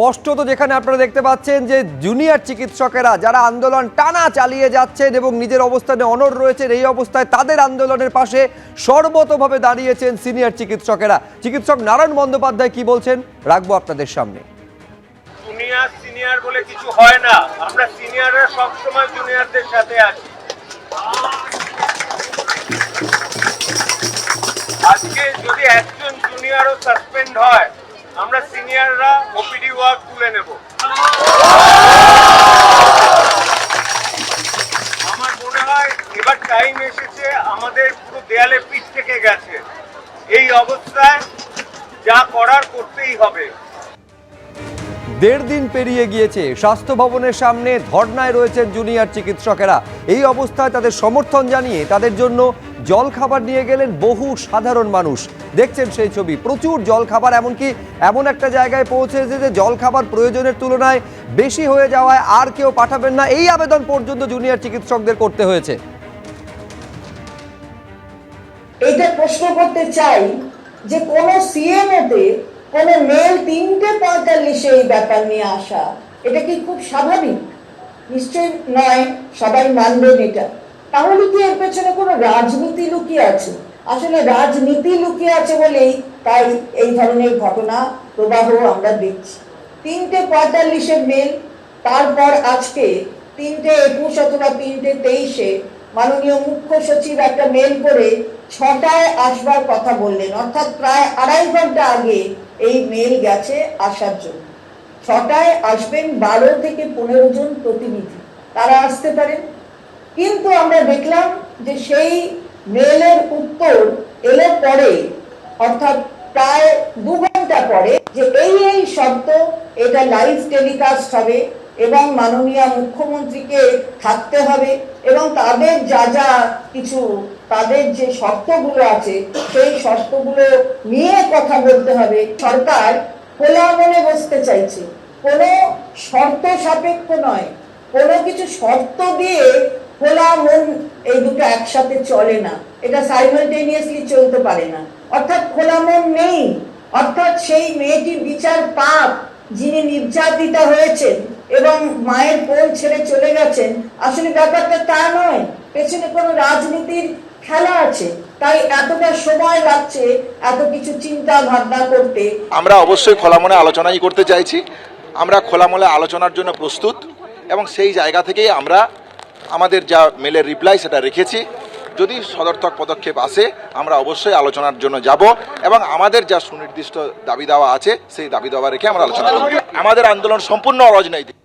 স্পষ্টত যেখানে আপনারা দেখতে পাচ্ছেন যে জুনিয়র চিকিৎসকেরা যারা আন্দোলন টানা চালিয়ে যাচ্ছেন এবং নিজের অবস্থানে অনড় রয়েছেন, এই অবস্থায় তাদের আন্দোলনের পাশে সর্বতভাবে দাঁড়িয়েছেন সিনিয়র চিকিৎসকেরা। চিকিৎসক নারায়ণ বন্দ্যোপাধ্যায় কি বলছেন, রাখব আপনাদের সামনে। সিনিয়র বলে কিছু হয় না। আমরা সিনিয়ররা সবসময় জুনিয়রদের সাথে আছি। আজকে যদি একজন জুনিয়রও সাসপেন্ড হয় আমরা সিনিয়ররা ওপিডি ওয়ার্ক তুলে নেব। আমার মনে হয় এবার টাইম এসেছে, আমাদের পুরো দেয়ালে পিঠ থেকে গেছে। এই অবস্থায় যা করার করতেই হবে। দেড় দিন পেরিয়ে গিয়েছে। স্বাস্থ্য ভবনের সামনে ধর্নায় রয়েছেন জুনিয়র চিকিৎসকেরা। এই অবস্থায় তাদের সমর্থন জানিয়ে তাদের জন্য জল খাবার নিয়ে গেলেন বহু সাধারণ মানুষ। দেখছেন সেই ছবি। প্রচুর জল খাবার এমনকি এমন একটা জায়গায় পৌঁছেছে যে জল খাবার প্রয়োজনের তুলনায় বেশি হয়ে যাওয়ায় আর কেউ পাঠাবেন না। এই আবেদন পর্যন্ত জুনিয়র চিকিৎসকদের করতে হয়েছে। এইটা প্রশ্ন করতে চাই যে কোন সিএমওতে কোন মেল তিনটে পঁয়তাল্লিশে এই ব্যাপার নিয়ে আসা, এটা কি খুব স্বাভাবিক? নিশ্চয় নয়, সবাই মানবেন এটা। তাহলে কি এর পেছনে কোনো রাজনীতি লুকিয়ে আছে? আসলে রাজনীতি লুকিয়ে আছে বলেই তাই এই ধরনের ঘটনা, প্রবাহ আমরা দেখছি। তিনটে পঁয়তাল্লিশের মেল তারপর আজকে তিনটে একুশ অথবা তিনটে তেইশে মাননীয় মুখ্য সচিব একটা মেল করে ছটায় আসবার কথা বললেন, অর্থাৎ প্রায় আড়াই ঘণ্টা আগে এই মেল গেছে আসার জন্য। ছটায় আসবেন বারো থেকে পনেরো জন প্রতিনিধি। তারা আসতে পারেন। কিন্তু আমরা দেখলাম যে সেই মেলের উত্তর এলে পরে, অর্থাৎ প্রায় দু ঘণ্টা পরে, যে এই এই শব্দ, এটা লাইভ টেলিকাস্ট হবে। এবং মাননীয় মুখ্যমন্ত্রীকে থাকতে হবে এবং তাদের যা যা কিছু, তাদের যে শর্তগুলো আছে, সেই শর্তগুলো নিয়ে কথা বলতে হবে। সরকার খোলা মনে বসতে চাইছে। কোনো শর্ত সাপেক্ষ নয়। কোনো কিছু শর্ত দিয়ে খোলা মন এই দুটো একসাথে চলে না। এটা সাইমালটেনিয়াসলি চলতে পারে না। অর্থাৎ খোলা মন নেই। অর্থাৎ সেই মেয়েটি বিচার পাপ যিনি নির্যাতিতা হয়েছেন এবং মায়ের বোন ছেড়ে চলে গেছেন। আসলে ব্যাপারটা তা নয়। পেছনে কোনো রাজনীতির খেলা আছে। তাই এতটা সময় লাগছে এত কিছু চিন্তা ভাবনা করতে। আমরা অবশ্যই খোলা মনে আলোচনাই করতে চাইছি। আমরা খোলা মনে আলোচনার জন্য প্রস্তুত এবং সেই জায়গা থেকেই আমরা আমাদের যা মেলের রিপ্লাই সেটা রেখেছি। যদি সদর্থক পদক্ষেপ আসে, আমরা অবশ্যই আলোচনার জন্য যাব এবং আমাদের যা সুনির্দিষ্ট দাবি দাওয়া আছে, সেই দাবি দাওয়া রেখে আমরা আলোচনা করব। আমাদের আন্দোলন সম্পূর্ণ অরাজনৈতিক।